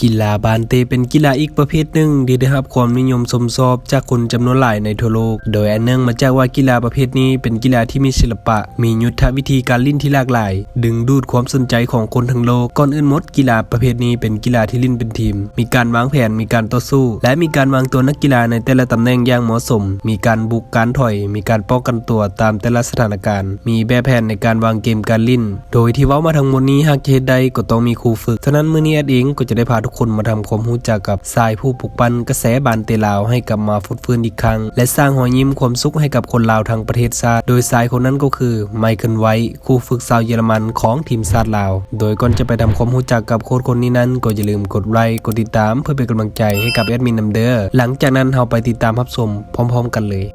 กีฬาบานเตเป็นกีฬาอีกประเภทหนึ่งที่ได้รับความนิยมชมชอบจากคนจำนวนหลายในทั่วโลก โดยอันเนื่องมาจากว่ากีฬาประเภทนี้เป็นกีฬาที่มีศิลปะ มียุทธวิธีการเล่นที่หลากหลาย ดึงดูดความสนใจของคนทั้งโลก ก่อนอื่นมดกีฬาประเภทนี้เป็นกีฬาที่เล่นเป็นทีม มีการวางแผน มีการต่อสู้ และมีการวางตัวนักกีฬาในแต่ละตำแหน่งอย่างเหมาะสม มีการบุก การถอย มีการป้องกันตัวตามแต่ละสถานการณ์ มีแบบแผนในการวางเกมการเล่น โดยที่เว้ามาทั้งหมดนี้หากเฮ็ดได้ก็ต้องมีครูฝึก ฉะนั้นมื้อนี้แอดเองก็จะได้พาทุกคนมาทำความรู้จักกับทรายผู้ปลุกปั้นกระแสบานเตลาวให้กลับมาฟุดฟื้นอีกครั้ง และสร้างรอยยิ้มความสุขให้กับคนลาวทั้งประเทศชาติโดยทรายคนนั้นก็คือไมเคิลไวท์ครูฝึกชาวเยอรมันของทีมชาติลาว โดยก่อนจะไปทำความรู้จักกับโค้ชคนนี้นั้น ก็อย่าลืมกดไลค์กดติดตามเพื่อเป็นกำลังใจให้กับแอดมินนำเด้อหลังจากนั้นเราไปติดตามรับชมพร้อม ๆ กันเลย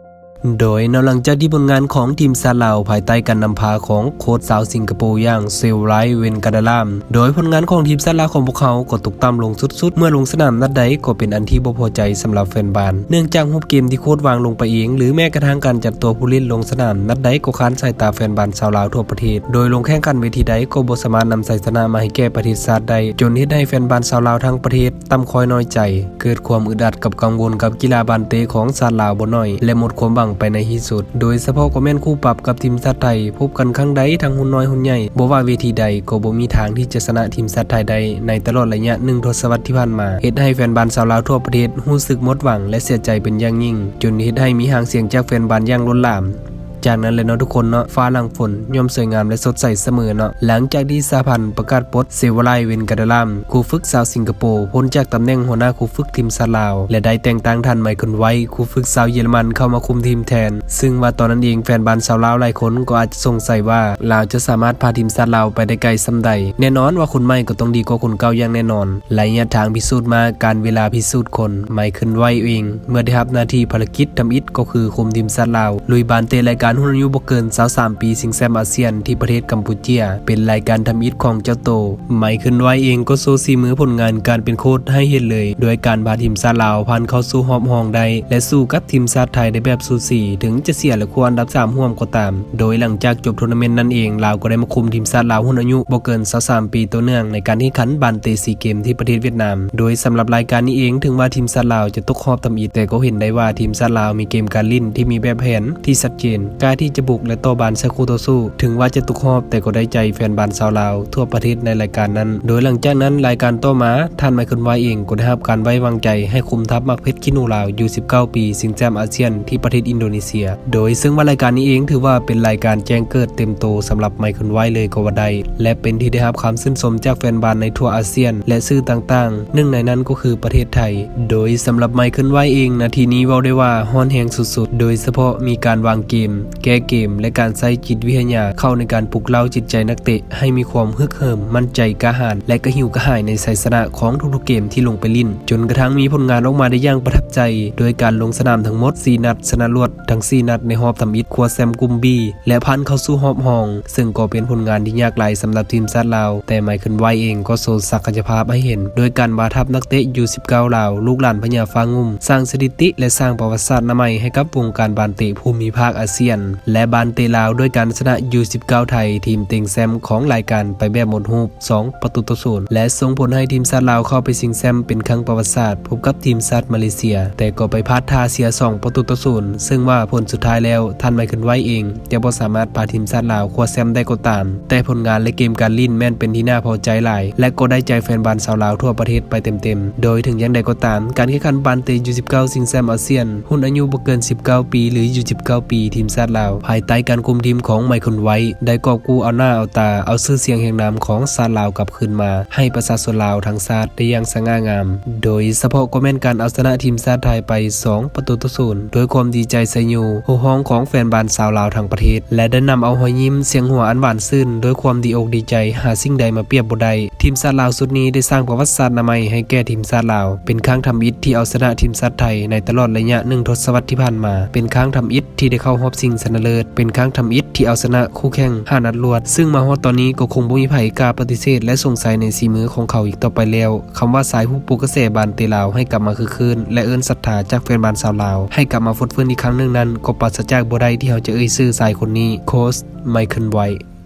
โดยในหลังจากที่ผลงานของทีมซาลาวภายใต้การนำพาของโค้ชสาวสิงคโปร์อย่างเซลไรเวนกาดาลาม โดยผลงานของทีมซาลาวของพวกเขาก็ตกต่ำลงสุดๆ เมื่อลงสนามนัดใดก็เป็นอันที่บ่พอใจสำหรับแฟนบอลเนื่องจากรูปเกมที่โค้ชวางลงไปเอง หรือแม้กระทั่งการจัดตัวผู้เล่นลงสนามนัดใดก็ค้านสายตาแฟนบอลชาวลาวทั่วประเทศ โดยลงแข่งขันเวทีใดก็บ่สามารถนำชัยชนะมาให้แก่ประเทศชาติได้จนเฮ็ดให้แฟนบอลชาวลาวทั้งประเทศต่ำคอยน้อยใจ เกิดความอึดอัดกับกังวลกับกีฬาบานเตของชาติลาวบ่น้อย และหมดความหวังไปในที่สุด โดยเฉพาะก็แม่นคู่ปรับกับทีมชาติไทย พบกันครั้งใดทั้งหุ่นน้อยหุ่นใหญ่บ่ว่าเวทีใดก็บ่มีทางที่จะชนะทีมชาติไทยได้ในตลอดระยะหนึ่งทศวรรษที่ผ่านมาเฮ็ดให้แฟนบอลชาวลาวทั่วประเทศรู้สึกหมดหวังและเสียใจเป็นอย่างยิ่ง จนเฮ็ดให้มีหางเสียงจากแฟนบอลอย่างล้นหลาม จากนั้นเลยเนาะทุกคนเนาะฟ้าหลังฝนย่อมสวยงามและสดใสเสมอเนาะหลังจากที่สาพันธ์ประกาศปลดเซวไลเวนกาดลามครูฝึกสาวสิงคโปร์พ้นจากตำแหน่งหัวหน้าครูฝึกทีมซาลาว และได้แต่งตั้งท่านไมเคิลไว้ครูฝึกสาวเยอรมันเข้ามาคุมทีมแทน ซึ่งว่าตอนนั้นเองแฟนบอลชาวลาวหลายคนก็อาจจะสงสัยว่าลาวจะสามารถพาทีมซาลาวไปได้ไกลส่ำใด แน่นอนว่าคนใหม่ก็ต้องดีกว่าคนเก่าอย่างแน่นอนระยะทางพิสูจน์มาการเวลาพิสูจน์คนไมเคิลไว้เอง เมื่อได้รับหน้าที่ภารกิจทำอิฐก็คือคุมทีมซาลาวลุยบานเตะรายการหุ่นอายุบ่เกิน23ปีสิงแซมอาเซียนที่ประเทศกัมพูเชีย เป็นรายการทำอิฐของเจ้าโตไมเคิลไว้เองก็โซซีมือผลงานการเป็นโค้ชให้เห็นเลย โดยการพาทีมชาติลาวผ่านเข้าสู่หอบหองได้และสู้กับทีมชาติไทยในแบบสูสีถึงจะเสียและควรอันดับ3ร่วมก็ตาม โดยหลังจากจบทัวร์นาเมนต์นั้นเองลาวก็ได้มาคุมทีมชาติลาวหุ่นอายุบ่เกิน23ปีตัวเนื่องในการแข่ขันบานเตซีเกมที่ประเทศเวียดนาม โดยสำหรับรายการนี้เองถึงว่าทีมชาติลาวจะตกรอบทำอีกแต่ก็เห็นได้ว่าทีมชาติลาวมีเกมการเล่นที่มีแบบแผนที่ชัดเจนกล้าที่จะบุกและต่อบานใส่คู่ต่อสู้ถึงว่าจะตกรอบแต่ก็ได้ใจแฟนบานชาวลาว ทั่วประเทศในรายการนั้น โดยหลังจากนั้นรายการต่อมาท่านไมเคิลไวเองก็ได้รับการไว้วางใจให้คุมทัพมักเพชรคินูลาวอยู่19 ปีสิงแจมอาเซียนที่ประเทศอินโดนีเซีย โดยซึ่งว่ารายการนี้เองถือว่าเป็นรายการแจ้งเกิดเต็มโตสำหรับไมเคิลไวเลยก็ว่าได้และเป็นที่ได้รับความชื่นชมจากแฟนบอลในทั่วอาเซียน และสื่อต่างๆหนึ่งในนั้นก็คือประเทศไทย โดยสำหรับไมเคิลไวเองนาทีนี้เว้าได้ว่าฮอนแหงสุดๆ โดยเฉพาะมีการวางเกมแก้เกม และการใช้จิตวิทยาเข้าในการปลุกเร้าจิตใจนักเตะ ให้มีความฮึกเหิมมั่นใจกล้าหาญและกระหิวกระหายในชัยชนะของทุกๆเกมที่ลงไปลิ้นจนกระทั่งมีผลงานออกมาได้อย่างประทับใจ โดยการลงสนามทั้งหมด 4 นัด ชนะรวดทั้ง 4 นัดในหอบทำอิฐครัวแซมกุมบีและพันเข้าสู่หอบหอง ซึ่งก็เป็นผลงานที่ยากหลายสำหรับทีมชาติลาว แต่ไมเคิลไวเองก็โชว์ศักยภาพให้เห็น โดยการบาทับนักเตะอยู่19ลาว ลูกหลานพญาฟางุ่มสร้างสถิติ และสร้างประวัติศาสตร์ใหม่ให้กับวงการบานเตะภูมิภาคอาเซียนและบานเตลาวด้วยการชนะยู19ไทย ทีมเต็งแซมของรายการไปแบบหมดรูป2ประตูต่อศูนย์และส่งผลให้ทีมชาติลาวเข้าไปชิงแซมเป็นครั้งประวัติศาสตร์พบกับทีมชาติมาเลเซีย แต่ก็ไปพลาดท่าเสีย 2 ประตูต่อศูนย์ซึ่งว่าผลสุดท้ายแล้วท่านไมเคิลไว้เองจะบ่สามารถพาทีมชาติลาวคว้าแซมได้ก็ตาม แต่ผลงานและเกมการลิ้นแม่นเป็นที่น่าพอใจหลาย และก็ได้ใจแฟนบอลชาวลาวทั่วประเทศไปเต็มๆ โดยถึงย่างใดก็ตาม การแข่งขันบานเตยู19ชิงแซมอาเซียน หุ่นอายุบ่เกิน 19 ปี หรือยู19 ปีทีมชาติลาว ภายใต้การคุมทีมของไมเคิลไว้ ได้กอบกู้เอาหน้าเอาตา เอาชื่อเสียงแห่งนามของชาติลาวกลับคืนมา ให้ประชาชนลาวทั้งชาติได้อย่างสง่างาม โดยเฉพาะก็แม่นการเอาชนะทีมชาติไทยไป 2 ประตูต่อศูนย์โดยความดีใจส่ยูโฮฮ้องของแฟนบอลชาวลาวทั้งประเทศ และได้นำเอาหอยยิ้มเสียงหัวอันหวานซื่นโดยความดีอกดีใจหาสิ่งใดมาเปรียบบ่ได้ทีมชาติลาวสุดนี้ได้สร้างประวัติศาสตร์ใหม่ให้แก่ทีมชาติลาว เป็นครั้งทำอิฐที่เอาชนะทีมชาติไทยในตลอดระยะหนึ่งทศวรรษที่ผ่านมา เป็นครั้งทำอิฐที่ได้เข้ารอบชิงชนะเลิศเป็นครั้งทำอิฐที่เอาชนะคู่แข่งห้านัดรวด ซึ่งมาฮอดตอนนี้ก็คงบ่มีไผกล้าปฏิเสธ และสงสัยในสีมือของเขาอีกต่อไปแล้วคำว่าสายผู้ปลุกกระแสบานเตลาวให้กลับมาคือคืนและเอิ้นศรัทธาจากแฟนบานสาวลาว ให้กลับมาฟดฟื้นอีกครั้งหนึ่งนั้น ก็ปัสจากบ่ได้ที่เขาจะเอ่ยชื่อสายคนนี้โค้ชไมเคิลไวท์